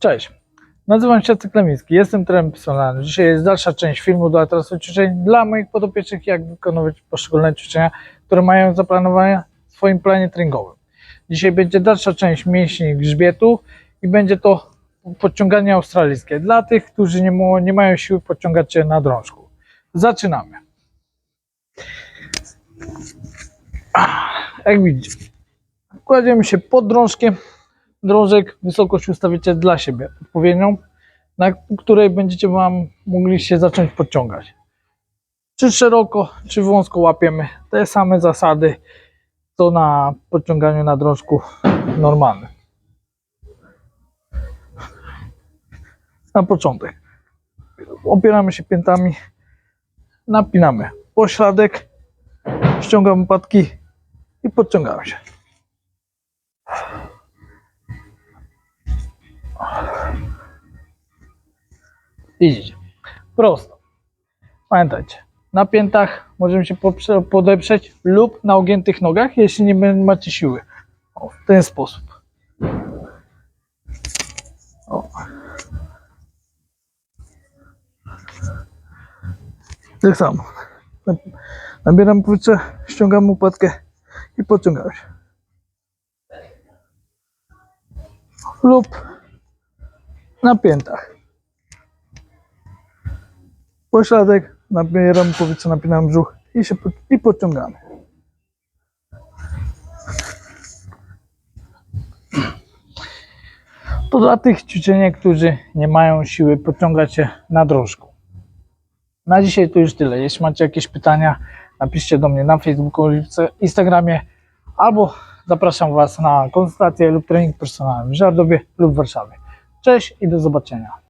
Cześć, nazywam się Cyklemiński, jestem trenerem personalnym. Dzisiaj jest dalsza część filmu do atlasu ćwiczeń dla moich podopiecznych, jak wykonywać poszczególne ćwiczenia, które mają zaplanowane w swoim planie treningowym. Dzisiaj będzie dalsza część mięśni grzbietu i będzie to podciąganie australijskie dla tych, którzy nie, nie mają siły podciągać się na drążku. Zaczynamy. Jak widzicie, kładziemy się pod drążkiem, drążek wysokość ustawicie dla siebie odpowiednią, na której będziecie Wam mogli się zacząć podciągać. Czy szeroko, czy wąsko łapiemy te same zasady, co na podciąganiu na drążku normalnym. Na początek opieramy się piętami, napinamy pośladek, ściągamy patki i podciągamy się. Widzicie, prosto. Pamiętajcie, na piętach możemy się podeprzeć lub na ugiętych nogach, jeśli nie ma- macie siły. O, w ten sposób. O. Tak samo. Nabieram powietrze, ściągam łopatkę i podciągam się. Lub na piętach pośladek, nabieram powietrze, napinam brzuch i się i podciągamy. To dla tych ćwiczeń, którzy nie mają siły podciągać się na drążku. Na dzisiaj to już tyle. Jeśli macie jakieś pytania, napiszcie do mnie na Facebooku Instagramie albo zapraszam Was na konsultację lub trening personalny w Żardowie lub w Warszawie. Cześć i do zobaczenia.